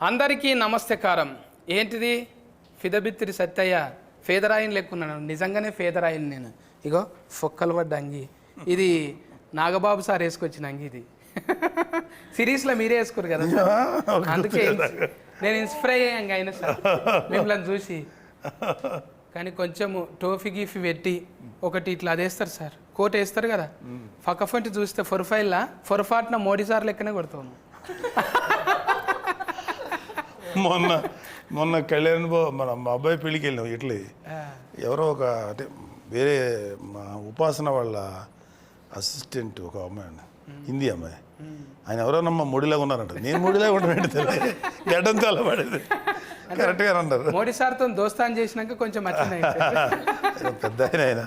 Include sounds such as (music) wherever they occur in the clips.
అందరికీ నమస్తకారం ఏంటిది? ఫిదబిత్తిరి సత్తయ్య ఫేదరాయిని లెక్కున్నాను నిజంగానే ఫేదరాయిని నేను. ఇగో ఫొక్కలు పడ్డ అంగి. ఇది నాగబాబు సార్ వేసుకొచ్చిన అంగి ఇది. (laughs) సిరీస్లో మీరే వేసుకోరు కదా? (laughs) అందుకే నేను ఇన్స్పైర్ అయ్యాను అయినా సార్. మిమ్మల్ని చూసి. కానీ కొంచెము టోఫీ గీఫీ పెట్టి ఒకటి ఇట్లా అదేస్తారు సార్. కోట్ వేస్తారు కదా. ఫకఫంటి చూస్తే ఫొరఫైల్లా ఫొరఫాట్న మోడీ సార్ లెక్కనే కొడతాను (laughs) మొన్న మొన్న కళ్యాణ్ బాబు మన మా అబ్బాయి పెళ్ళికి వెళ్ళాం ఇట్లీ. ఎవరో ఒక అంటే వేరే మా ఉపాసన వాళ్ళ అసిస్టెంట్ ఒక అమ్మాయి అండి. హిందీ అమ్మాయి. ఆయన ఎవరోనమ్మా ముడిలాగా ఉన్నారంట. నేను ముడిలాగా తెలియదు. గడ్డం చాలా పడేది. కరెక్ట్గా అన్నారు మోడీ సార్తో దోస్తాన్ చేసినాక కొంచెం పెద్ద ఆయన ఆయన.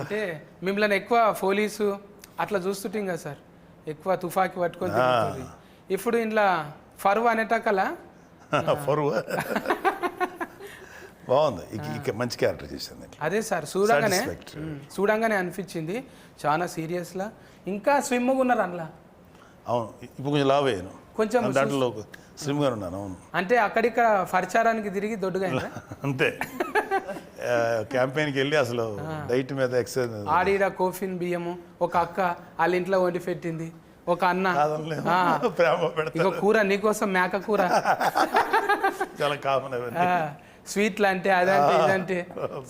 అంటే మిమ్మల్ని ఎక్కువ పోలీసు అట్లా చూస్తుంటాం కదా సార్ ఎక్కువ తుఫాకి పట్టుకొని. ఇప్పుడు ఇంట్లో ఫరువు అనేటకల (laughs) ఫరువు (laughs) బాగుంది. ఇక మంచి క్యారెక్టర్ చేసింది అదే సార్ చూడంగానే చూడంగానే అనిపించింది. చాలా సీరియస్లా ఇంకా స్విమ్గా ఉన్నారు అందులో. అవును. ఇప్పుడు కొంచెం లావ్ అయ్యాను. కొంచెం దాంట్లో స్లిమ్గా ఉన్నాను అవును. అంటే అక్కడిక్కడ పరిచారానికి తిరిగి దొడ్డుగా? (laughs) అంతే. క్యాంపెయిన్కి వెళ్ళి అసలు డైట్ మీద ఎక్సర్సైజ్ ఆడిడ కోఫిన్ బియ్యము ఒక అక్క వాళ్ళ ఇంట్లో వండి పెట్టింది. ఒక అన్న. ప్రేమ పెడతా కూర నీకోసం మేక కూర. చాలా కామన్ స్వీట్లు అంటే అదంటే ఇదంటే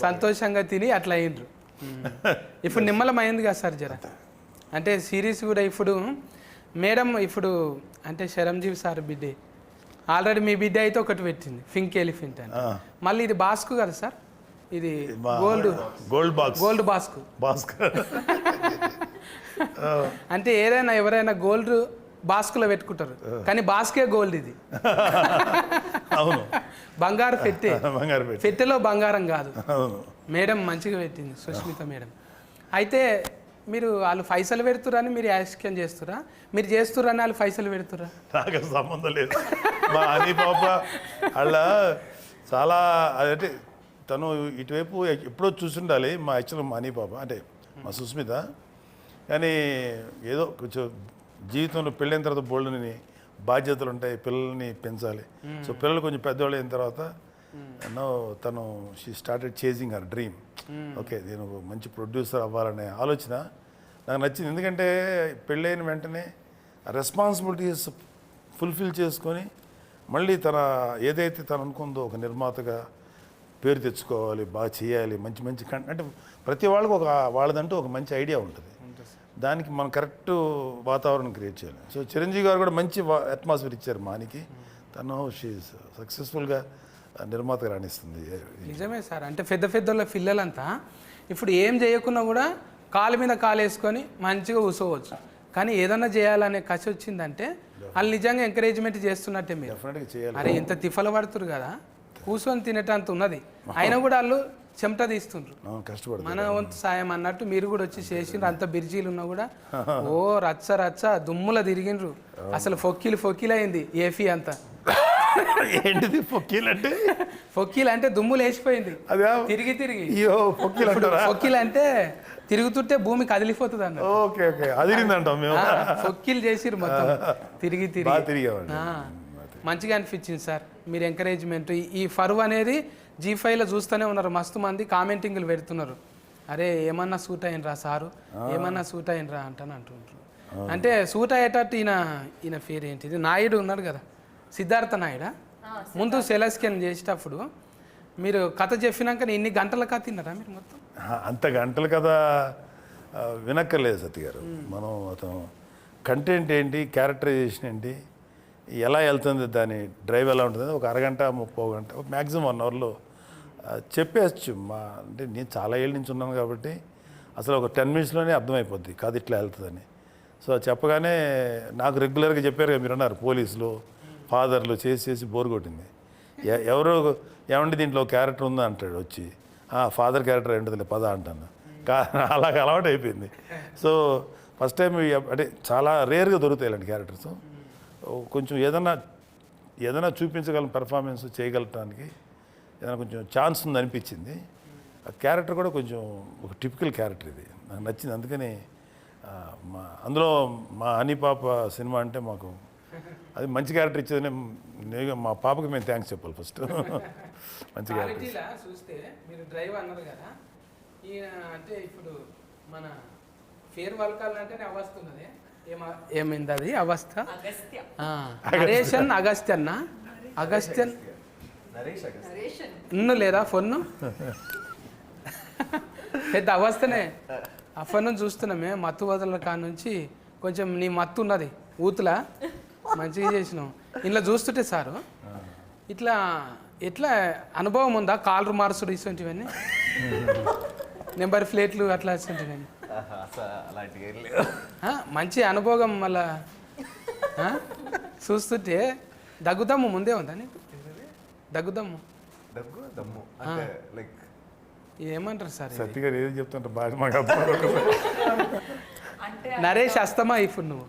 సంతోషంగా తిని అట్లా అయ్యిండ్రు. (laughs) ఇప్పుడు నిమ్మలం అయింది కదా సార్ జర. అంటే సిరీస్ కూడా ఇప్పుడు మేడం ఇప్పుడు అంటే శరంజీవి సార్ బిడ్డే. ఆల్రెడీ మీ బిడ్డ అయితే ఒకటి పెట్టింది పింక్ ఎలిఫెంట్ అని. మళ్ళీ ఇది బాస్కు కదా సార్? ఇది గోల్డ్ గోల్డ్ బాక్స్. గోల్డ్ బాస్కు. భాస్కర్ అంటే ఏదైనా ఎవరైనా గోల్డ్ బాస్కులో పెట్టుకుంటారు. కానీ బాస్కే గోల్డ్ ఇది. అవును. బంగారు పెట్టే. (laughs) బంగారు పెట్టి. పెట్టెలో బంగారం కాదు. మేడం మంచిగా పెట్టింది సుష్మిత మేడం. అయితే మీరు వాళ్ళు పైసలు పెడుతురని మీరు యాక్షన్ చేస్తురా మీరు చేస్తురని వాళ్ళు పైసలు పెడుతురా నాకు సంబంధం లేదు. మా అని పాప వాళ్ళ చాలా అదంటే తను ఇటువైపు ఎప్పుడో చూసుండాలి మా యాక్చువల్ మా అని పాప అంటే మా సుస్మిత కానీ ఏదో కొంచెం జీవితంలో పెళ్ళైన తర్వాత బోల్డ్ని బాధ్యతలు ఉంటాయి పిల్లల్ని పెంచాలి. సో పిల్లలు కొంచెం పెద్దవాళ్ళు అయిన తర్వాత ఎన్నో తను she started chasing her dream okay నేను మంచి ప్రొడ్యూసర్ అవ్వాలనే ఆలోచన నాకు నచ్చింది. ఎందుకంటే పెళ్ళైన వెంటనే రెస్పాన్సిబిలిటీస్ ఫుల్ఫిల్ చేసుకొని మళ్ళీ తన ఏదైతే తను అనుకుందో ఒక నిర్మాతగా పేరు తెచ్చుకోవాలి బాగా చేయాలి మంచి మంచి అంటే ప్రతి వాళ్ళకి ఒక వాళ్ళదంటూ ఒక మంచి ఐడియా ఉంటుంది. దానికి మనం కరెక్ట్ వాతావరణం క్రియేట్ చేయాలి. సో చిరంజీవి గారు కూడా మంచి అట్మాస్ఫియర్ ఇచ్చారు మానికి. తను షీ సక్సెస్ఫుల్గా నిర్మాతగా రాణిస్తుంది. నిజమే సార్. అంటే పెద్ద పెద్దోళ్ళ పిల్లలంతా ఇప్పుడు ఏం చేయకున్నా కూడా కాలు మీద కాలు వేసుకొని మంచిగా కూర్చోవచ్చు. కానీ ఏదన్నా చేయాలనే కసి వచ్చిందంటే వాళ్ళు నిజంగా ఎంకరేజ్మెంట్ చేస్తున్నట్టే మీరు. అరే ఇంత తిఫలు పడుతురు కదా. కూర్చొని తినేటంత ఉన్నది. అయినా (laughs) కూడా వాళ్ళు చెమట తీస్తుండ్రు. అవును, కష్టపడతారు. మన వంతు సాయం అన్నట్టు మీరు కూడా వచ్చి చేసిండ్రు. అంత బిర్జీలు ఉన్నా కూడా (laughs) ఓ రచ్చ రచ్చ దుమ్ముల తిరిగిండ్రు. అసలు ఫొక్కిలు ఫొక్కిలు అయింది ఏఫీ అంతా. ఏంటిది పొక్కీలు అంటే (laughs) ఫొక్కిలు అంటే దుమ్ములు వేసిపోయింది. అదే. తిరిగి తిరిగి. అయ్యో ఫొక్కిలు అంటే తిరుగుతుంటే భూమి కదిలిపోతుంది అన్న ఓకే ఓకే. అదిరిందంటాం మేము. ఫొక్కిలు చేసిర్రు మొత్తం. తిరిగి తిరిగి. మంచిగా అనిపించింది సార్. మీరు ఎంకరేజ్మెంట్ ఈ ఫరువు అనేది జీ ఫైవ్లో చూస్తూనే ఉన్నారు. మస్తు మంది కామెంటింగ్లు పెడుతున్నారు. అరే ఏమన్నా సూట్ అయినరా సారు? ఏమన్నా సూట్ అయినరా అంటాను అంటుంటారు అంటే సూట్ అయ్యేటట్టు ఈయన ఈయన పేరు ఏంటిది? నాయుడు ఉన్నాడు కదా. సిద్ధార్థ నాయుడా? ముందు సెలస్కెన్ చేసేటప్పుడు మీరు కథ చెప్పినాక ఇన్ని గంటల కథ తిన్నారా మీరు మొత్తం? ఆ, అంత గంటలు కదా ఆ, వినక్కర్లేదు సత్య గారు. మనం అతను కంటెంట్ ఏంటి క్యారెక్టరైజేషన్ ఏంటి ఎలా వెళ్తుంది దాని డ్రైవ్ ఎలా ఉంటుంది ఒక అరగంట ముప్పై గంట మ్యాక్సిమం వన్ అవర్లో చెప్పేయచ్చు. మా అంటే నేను చాలా ఏళ్ళ నుంచి ఉన్నాను కాబట్టి అసలు ఒక టెన్ మినిట్స్లోనే అర్థమైపోద్ది. కాదు ఇట్లా వెళ్తుందని. సో చెప్పగానే నాకు రెగ్యులర్గా చెప్పారు మీరు అన్నారు పోలీసులు ఫాదర్లు చేసి చేసి బోర్ కొట్టింది. ఎవరో ఏమండి దీంట్లో క్యారెక్టర్ ఉందా అంటాడు వచ్చి. ఫాదర్ క్యారెక్టర్ ఏంటో పద అంటాను. కా అలాగ అలవాటు అయిపోయింది. సో ఫస్ట్ టైం అంటే చాలా రేర్గా దొరుకుతాయి ఇలాంటి క్యారెక్టర్స్. కొంచెం ఏదన్నా ఏదైనా చూపించగలం పెర్ఫార్మెన్స్ చేయగలటానికి ఏదైనా కొంచెం ఛాన్స్ ఉంది అనిపించింది ఆ క్యారెక్టర్ కూడా కొంచెం ఒక టిపికల్ క్యారెక్టర్ ఇది. నాకు నచ్చింది. అందుకని ఆ, మా అందులో మా హనీ పాప సినిమా అంటే మాకు అది మంచి క్యారెక్టర్ ఇచ్చేది నేను మా పాపకి మేము థ్యాంక్స్ చెప్పాలి ఫస్ట్ మంచి క్యారెక్టర్ చూస్తే మీరు డ్రైవ్ అన్నారు కదా అంటే ఇప్పుడు మన ఫేర్ వల్కాలంటేనే అవస్థ ఉన్నది. ఏమ ఏమైంది అది? అవస్థ? అగస్త్య. ఆ, నరేషన్ అగస్త్యన్న అగస్త్యన్ ఇన్ను లేదా ఫోన్ పెద్ద అవస్థనే ఆ. ఫోన్ చూస్తున్నామే మత్తు వదల కాడ నుంచి కొంచెం నీ మత్తు ఉన్నది ఊతులా? మంచిగా చేసినావు. ఇలా చూస్తుంటే సారు ఇట్లా ఎట్లా అనుభవం ఉందా? కాలరు మార్చుడు ఇటువంటివన్నీ? నెంబర్ ప్లేట్లు అట్లా ఇటువంటివన్నీ? మంచి అనుభవం మళ్ళా? చూస్తుంటే దగ్గుదమ్ము ముందే ఉందా నీకు? దగ్గుదమ్ము దగ్గు దమ్ము. అంటే లైక్ ఏమంటారు సార్? సత్య గారు ఏది చెప్తుంటారు బాగా మాకు అర్థం నరేష్ అస్తమా ఇప్పుడు నువ్వు?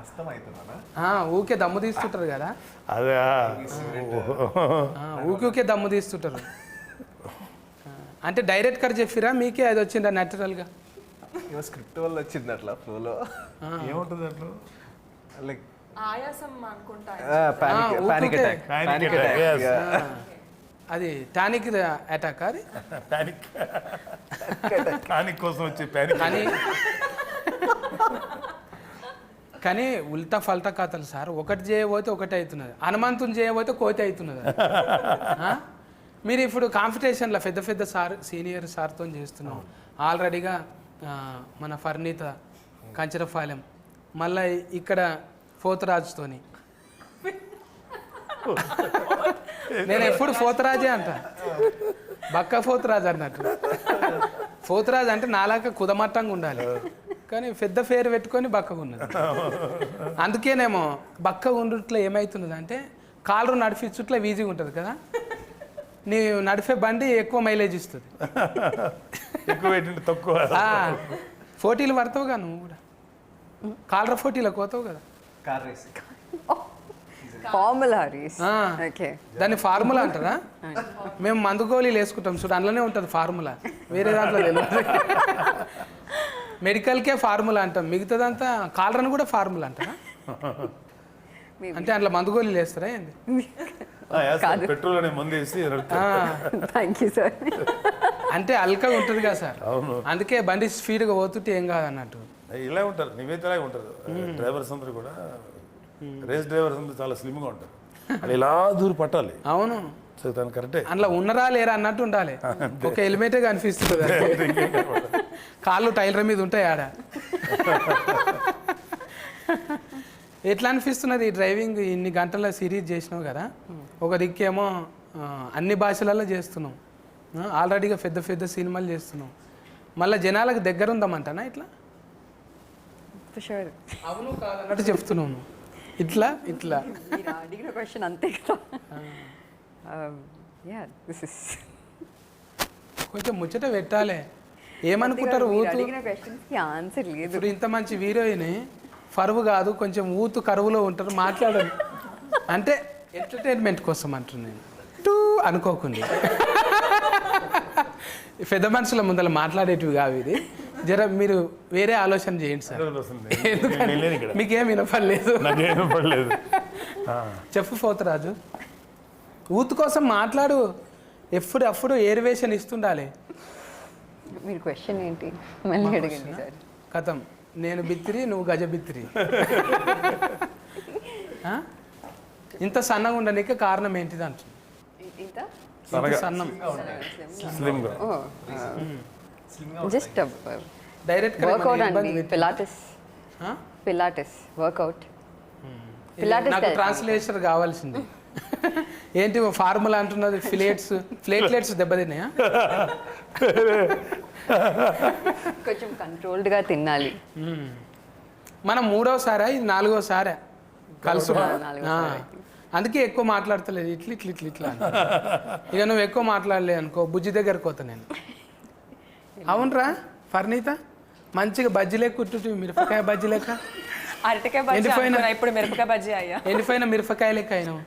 అస్తం అవుతున్నానా ఆ, ఊకే దమ్ము తీస్తుంటారు కదా. అదే ఆ, ఊకే ఊకే దమ్ము తీస్తుంటారు. ఆ, అంటే డైరెక్ట్ కర్ చెప్పిరా మీకే అది వచ్చిందా న్యాచురల్గా? ఏమో స్క్రిప్ట్ వల్ల వచ్చింది అట్లా ఫ్లోలో ఏముంటుంది అట్లా లైక్ ఆయాసం అనుకుంటా. పానిక్. అటాక్ పానిక్ అది టానిక్ అటాక్ అది? (laughs) ప్యానిక్ కోసం వచ్చే కానీ (laughs) కానీ ఉల్టా ఫల్టా కథలు సార్ ఒకటి చేయబోతే ఒకటి అవుతున్నది. హనుమంతుని చేయబోతే కోతి అవుతున్నది? (laughs) మీరు ఇప్పుడు కాంపిటీషన్లో పెద్ద పెద్ద సార్ సీనియర్ సార్తో చేస్తున్నాం ఆల్రెడీగా మన ఫర్నీత కంచరపాలెం మళ్ళీ ఇక్కడ పోతరాజుతోని. నేను ఎప్పుడు పోతరాజే అంట. బక్క పోతరాజు అన్నట్టు. పోతురాజు అంటే నాలాక కుదమట్టంగా ఉండాలి. కానీ పెద్ద పేరు పెట్టుకొని బక్కగా ఉన్నది. అందుకేనేమో బక్కగా ఉండుట్లో ఏమవుతున్నది అంటే కాలు నడిపించుట్లో ఈజీగా ఉంటుంది కదా? నీ నడిపే బండి ఎక్కువ మైలేజ్ ఇస్తుంది. ఎక్కువ తక్కువ. పోటీలు పడతావుగా నువ్వు కూడా. కాలర పోటీలకు పోతావు కదా? Car race. (laughs) Formula race. Okay. దాన్ని ఫార్ములా అంటారా? మేము మందు గోళీలు వేసుకుంటాం చూడు అందులోనే ఉంటుంది ఫార్ములా. వేరే దాంట్లో తెలియదు మెడికల్కే ఫార్ములా అంటాం. మిగతాదంతా కాలరని కూడా ఫార్ములా అంటారా? అంటే అందులో మందు గోళీలు వేస్తారా ఏంది? పెట్రోల్ అనే మందు వేసి థ్యాంక్ యూ సార్ అంటే అల్కగా ఉంటుంది కదా సార్. అవును. అందుకే బండి స్పీడ్గా పోతుంటే ఏం కాదు అన్నట్టు ఇలా ఉంటారు నీవైతే ఇలాగే ఉంటారు డ్రైవర్స్ అందరూ కూడా. రేస్ డ్రైవర్స్ అందరూ చాలా స్లిమ్గా ఉంటారు. వాళ్ళు ఇలా దూరం పట్టాలి. అవును. సో దాని కరెక్టే. అందులో ఉన్నరా లేరా అన్నట్టు ఉండాలి. ఒక హెల్మెటే కనిపిస్తుంది. (laughs) కాళ్ళు టైలర్ మీద ఉంటాయి ఆడ. ఎట్లా అనిపిస్తున్నది ఈ డ్రైవింగ్? ఇన్ని గంటల సిరీస్ చేసినావు కదా. ఒక దిక్కేమో అన్ని భాషలలో చేస్తున్నాం ఆల్రెడీగా పెద్ద పెద్ద సినిమాలు చేస్తున్నాం మళ్ళీ జనాలకు దగ్గర ఉందామంటానా ఇట్లా? షూర్ అవును కాదన్నట్టు చెప్తున్నావు నువ్వు. ఇట్లా ఇట్లా. మీరు అడిగిన క్వశ్చన్ అంతే కదా. యా దిస్ ఇస్ కొంచెం ముచ్చట పెట్టాలి. ఏమనుకుంటారు ఊతు? అడిగిన ఆన్సర్ లేదు. ఇప్పుడు ఇంత మంచి హీరోయిన్ ఫరువు కాదు కొంచెం ఊతు కరువులో ఉంటారు మాట్లాడరు అంటే ఎంటర్టైన్మెంట్ కోసం అంటున్నాను టూ అనుకోకుండా. (laughs) పెద్ద మనుషుల ముందర మాట్లాడేటివి కావు ఇది. జర మీరు వేరే ఆలోచన చేయండి సార్. ఇక్కడ. మీకేం వినపడలేదు. నాకేం పడలేదు చెప్పు పోతరాజు. ఊతు కోసం మాట్లాడు. ఎప్పుడు అప్పుడు ఏరివేషన్ ఇస్తుండాలి. మీరు క్వశ్చన్ ఏంటి? మళ్ళీ అడగండి సార్. కథం. నేను బిత్తిరి నువ్వు గజ బిత్తిరి? ఇంత సన్నగా ఉండనీకి కారణం ఏంటిది అంటుంది సన్నం. జస్ట్ డైరెక్ట్ వర్కౌట్ అండి. పిలాటిస్ పిలాటిస్ వర్కౌట్ తెలుసు. ట్రాన్స్లేషన్ కావాల్సింది. (laughs) ఏంటి ఫార్ములా అంటున్నది? ఫ్లేట్స్ ఫ్లేట్లెట్స్ దెబ్బతిన్నాయా? (laughs) కొంచెం కంట్రోల్డ్గా తినాలి. మ్మ్. మనం మూడోసారా? ఇది నాలుగోసారా? కలుసు. అందుకే ఎక్కువ మాట్లాడతలేదు. ఇట్లా ఇట్లా ఇట్లా ఇట్లా. ఇక నువ్వు ఎక్కువ మాట్లాడలే అనుకో బుజ్జి దగ్గరకు పోతా నేను. అవునరా? ఫర్నీత? మంచిగా బజ్జీ లెక్క కుట్టు మిరపకాయ బజ్జీ లెక్క అరటికాయ బజ్జీ ఎండిపోయిన- అనుకున్నా, ఇప్పుడు మిరపకాయ బజ్జీ అయ్యా. ఎండిపోయిన మిరపకాయ లెక్క అయినావు.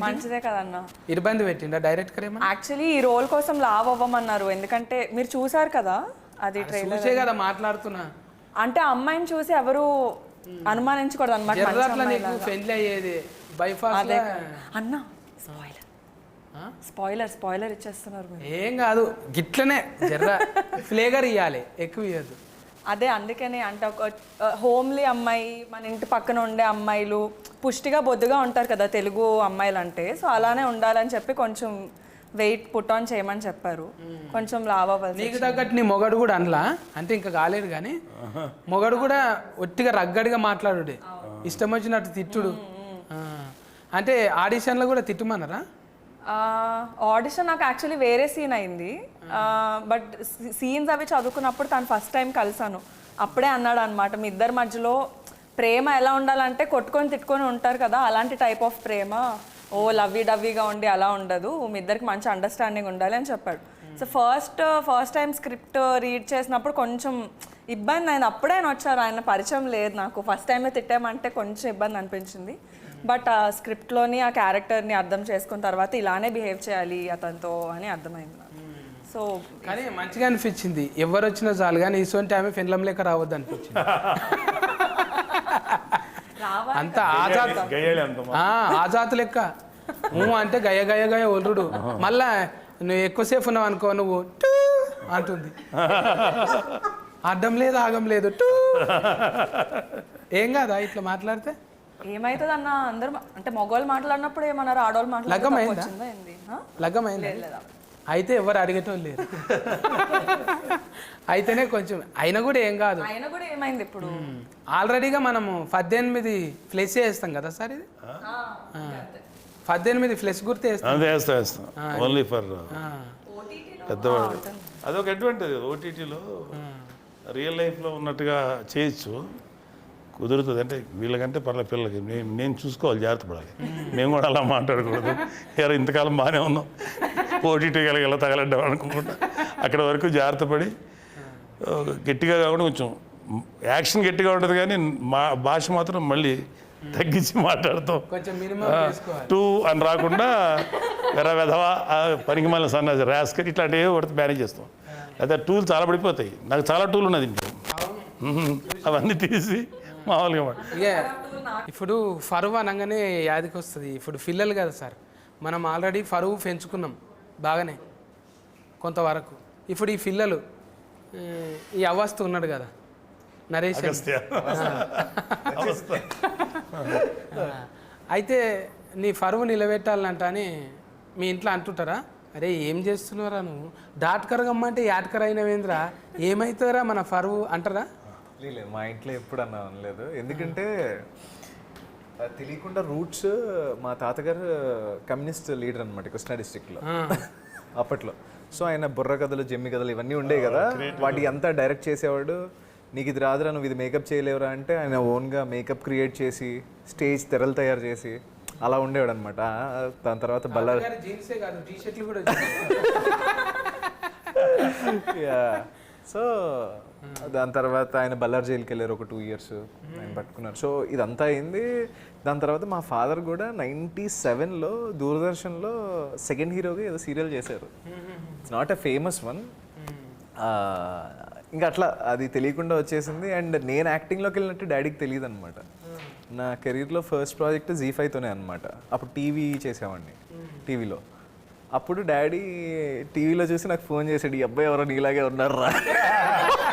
మంచిదే కదన్నా. ఇబ్బంది పెట్టిండా డైరెక్ట్ కరేమా యాక్చువల్లీ ఈ రోల్ కోసం లావ్ అవ్వమన్నారు. ఎందుకంటే మీరు చూసారు కదా అది చూసే కదా మాట్లాడుతున్నా. అంటే అమ్మాయిని చూసి ఎవరు అనుమానించకూడదు అనమాట అన్న స్పాయిలర్ స్పాయిలర్ ఇచ్చేస్తున్నారు మీరు. ఏం కాదు గిట్లనే జర్ర ఫ్లేగర్ ఇవ్వాలి ఎక్కువ ఇవ్వద్దు అదే అందుకని అంటే ఒక హోమ్లీ అమ్మాయి మన ఇంటి పక్కన ఉండే అమ్మాయిలు పుష్టిగా బొద్దుగా ఉంటారు కదా తెలుగు అమ్మాయిలు అంటే సో అలానే ఉండాలని చెప్పి కొంచెం వెయిట్ పుట్ ఆన్ చేయమని చెప్పారు. కొంచెం లావ్ అవ్వాలి నీకు తగ్గట్టు నీ మొగడు కూడా అనలా? అంటే ఇంకా కాలేదు కానీ. మొగడు కూడా ఒట్టిగా రగ్గడిగా మాట్లాడుడే. ఇష్టం వచ్చినట్టు తిట్టుడు. అంటే ఆడిషన్లో కూడా తిట్టుమన్నారా? ఆడిషన్ నాకు యాక్చువల్లీ వేరే సీన్ అయింది. బట్ సీన్స్ అవి చదువుకున్నప్పుడు తను ఫస్ట్ టైం కలిసాను అప్పుడే అన్నాడు అనమాట మీ ఇద్దరి మధ్యలో ప్రేమ ఎలా ఉండాలంటే కొట్టుకొని తిట్టుకొని ఉంటారు కదా అలాంటి టైప్ ఆఫ్ ప్రేమ. ఓ లవ్వీ డవ్వీగా ఉండి అలా ఉండదు. మీ ఇద్దరికి మంచి అండర్స్టాండింగ్ ఉండాలి అని చెప్పాడు. So first first time script read చేసినప్పుడు కొంచెం ఇబ్బంది అయింది. అప్పుడే ఆయన వచ్చారు. ఆయన పరిచయం లేదు నాకు. ఫస్ట్ టైమే తిట్టామంటే కొంచెం ఇబ్బంది అనిపించింది. బట్ ఆ స్క్రిప్ట్లోని ఆ క్యారెక్టర్ని అర్థం చేసుకున్న తర్వాత ఇలానే బిహేవ్ చేయాలి అతనితో అని అర్థమైంది నాకు. సో కానీ మంచిగా అనిపించింది. ఎవరు వచ్చినా చాలు కానీ ఇటువంటి ఆమె ఫిన్లం లేక రావద్దు అనిపించింది. అంత ఆజాత్ గయ్యాలి అంత ఆ, ఆజాత్ లెక్క. నువ్వు అంటే గయ గయ గయ ఒల్లుడు మళ్ళా నువ్వు ఎక్కువసేపు ఉన్నావు అనుకో నువ్వు టూ అంటుంది. అడ్డం లేదు ఆగం లేదు టూ. ఏం కాదా ఇట్లా మాట్లాడితే? ఏమవుతుంది అన్న అందరు అంటే మగవాళ్ళు మాట్లాడినప్పుడు ఏమన్నారు? ఆడవాళ్ళు? మాట్లాడుతుందా? లగ్గమైంది లేదా. అయితే ఎవరు అడిగేటోళ్ళు లేరు. (laughs) అయితేనే కొంచెం అయినా కూడా ఏం కాదు. ఆయన కూడా ఏమైంది ఇప్పుడు? ఆల్రెడీగా మనము పద్దెనిమిది ఫ్లెస్ వేస్తాం కదా సార్ ఇది? ఆ. పద్దెనిమిది ఫ్లెస్ గుర్తు వేస్తాం వేస్తాం వేస్తాం ఓన్లీ ఫర్ పెద్దవాడు అదొక అడ్వాంటేజ్ ఓటీటీలో రియల్ లైఫ్లో ఉన్నట్టుగా చేయొచ్చు. కుదురుతుంది అంటే వీళ్ళకంటే పర్లే పిల్లలకి. నేను నేను చూసుకోవాలి జాగ్రత్త పడాలి. మేము కూడా అలా మాట్లాడకూడదు. ఎవరు ఇంతకాలం బాగానే ఉన్నాం. ఓటీటీ కలిగి ఎలా తగలడ్డాం అనుకుంటా. అక్కడ వరకు జాగ్రత్త పడి గట్టిగా కాకుండా కొంచెం యాక్షన్ గట్టిగా ఉంటుంది కానీ మా భాష మాత్రం మళ్ళీ తగ్గించి మాట్లాడతాం. టూ అని రాకుండా వెర వెధవా పనికి మళ్ళీ సన్నాసి ర్యాస్కర్ ఇట్లాంటివి పడితే మేనేజ్ చేస్తాం. అయితే టూల్ చాలా పడిపోతాయి. నాకు చాలా టూల్ ఉన్నది మ్మ్. అవన్నీ తీసి మామూలుగా ఇప్పుడు ఫరువు అనగానే యాదికి వస్తుంది. ఇప్పుడు పిల్లలు కదా సార్. మనం ఆల్రెడీ ఫరువు పెంచుకున్నాం బాగానే కొంతవరకు. ఇప్పుడు ఈ పిల్లలు ఈ అవస్థ ఉన్నాడు కదా నరేష్ అయితే నీ ఫరువు నిలబెట్టాలంట అని మీ ఇంట్లో అంటుంటారా? అరే ఏం చేస్తున్నారా నువ్వు? డాట్కర్ గమ్మంటే యాట్కర్ అయినవేంద్రా ఏమవుతారా మన ఫరువు అంటారా? లేదు. మా ఇంట్లో ఎప్పుడు అన్నా అనలేదు. ఎందుకంటే తెలియకుండా రూట్స్ మా తాతగారు కమ్యూనిస్ట్ లీడర్ అనమాట కృష్ణా డిస్ట్రిక్ట్లో. అప్పట్లో. సో ఆయన బుర్ర కథలు జమ్మి కథలు ఇవన్నీ ఉండేవి కదా. వాటి అంతా డైరెక్ట్ చేసేవాడు. నీకు ఇది రాదురా నువ్వు ఇది మేకప్ చేయలేవురా అంటే ఆయన ఓన్గా మేకప్ క్రియేట్ చేసి స్టేజ్ తెరలు తయారు చేసి అలా ఉండేవాడు అనమాట దాని తర్వాత బల్లారి జీన్సే కాదు టీ షర్ట్లు కూడా (laughs) సో దాని తర్వాత ఆయన బల్లార్ జైలుకి వెళ్ళారు ఒక టూ ఇయర్స్ ఆయన పట్టుకున్నారు. సో ఇదంతా అయింది. దాని తర్వాత మా ఫాదర్ కూడా నైంటీ సెవెన్లో దూరదర్శన్లో సెకండ్ హీరోగా ఏదో సీరియల్ చేశారు. It's not a famous one ఇంకా అట్లా అది తెలియకుండా వచ్చేసింది. అండ్ నేను యాక్టింగ్లోకి వెళ్ళినట్టు డాడీకి తెలియదు అనమాట నా కెరీర్లో ఫస్ట్ ప్రాజెక్ట్ జీ ఫైవ్తోనే అనమాట అప్పుడు టీవీ చేసేవాడిని. టీవీలో అప్పుడు డాడీ టీవీలో చూసి నాకు ఫోన్ చేశాడు ఈ అబ్బాయి ఎవరో నీలాగే ఉన్నారా? (laughs)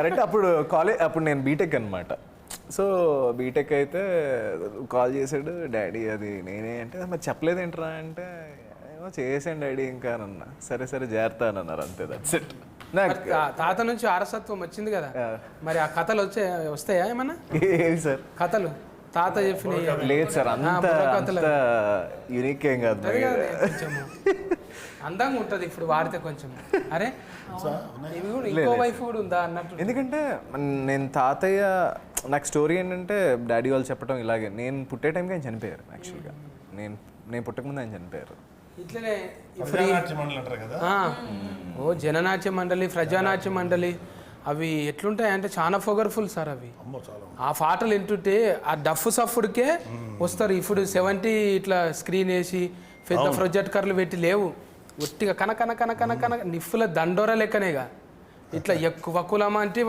అంటే అప్పుడు కాలేజ్ అప్పుడు నేను బీటెక్ అనమాట సో బీటెక్ అయితే కాల్ చేశాడు డాడీ అది నేనే అంటే మరి చెప్పలేదేంట్రా అంటే ఏమో చేసాను డాడీ ఇంకా అని అన్నా. సరే సరే జాగ్రత్త అని అన్నారు. అంతే దట్స్ ఇట్ నాకు తాత నుంచి వారసత్వం వచ్చింది కదా. మరి ఆ కథలు వచ్చే వస్తాయా ఏమన్నా? ఏవి సార్? కథలు. తాత చెప్పిన లేదు సార్ అంత యూనిక్ ఏం కాదు అందంగా ఉంటది ఇప్పుడు వాడితే కొంచెం. అరే? ఇవి కూడా ఇంకో వైఫ్ కూడా ఉందా అన్నట్టు. ఎందుకంటే నేను తాతయ్య నాకు స్టోరీ ఏంటంటే డాడీ వాళ్ళు చెప్పడం ఇలాగే. నేను పుట్టే టైంకి ఆయన చనిపోయారు యాక్చువల్గా నేను నేను పుట్టకముందు ఆయన చనిపోయారు. ఇట్లనే ఓ జననాట్య మండలి ప్రజానాట్య మండలి. అవి ఎట్లుంటాయి అంటే చాలా ఫోగర్ఫుల్ సార్ అవి. అమ్మో చాలా ఆ పాటలు వింటుంటే ఆ డఫ్ సఫుడికే వస్తారు. ఇప్పుడు సెవెంటీ ఇట్లా స్క్రీన్ వేసి పెద్ద ప్రొజెక్టర్లు పెట్టి లేవు. ఒట్టిగా కన కన కన కన దండోర లెక్కనేగా. ఇట్లా ఎక్కువ కులం అంటే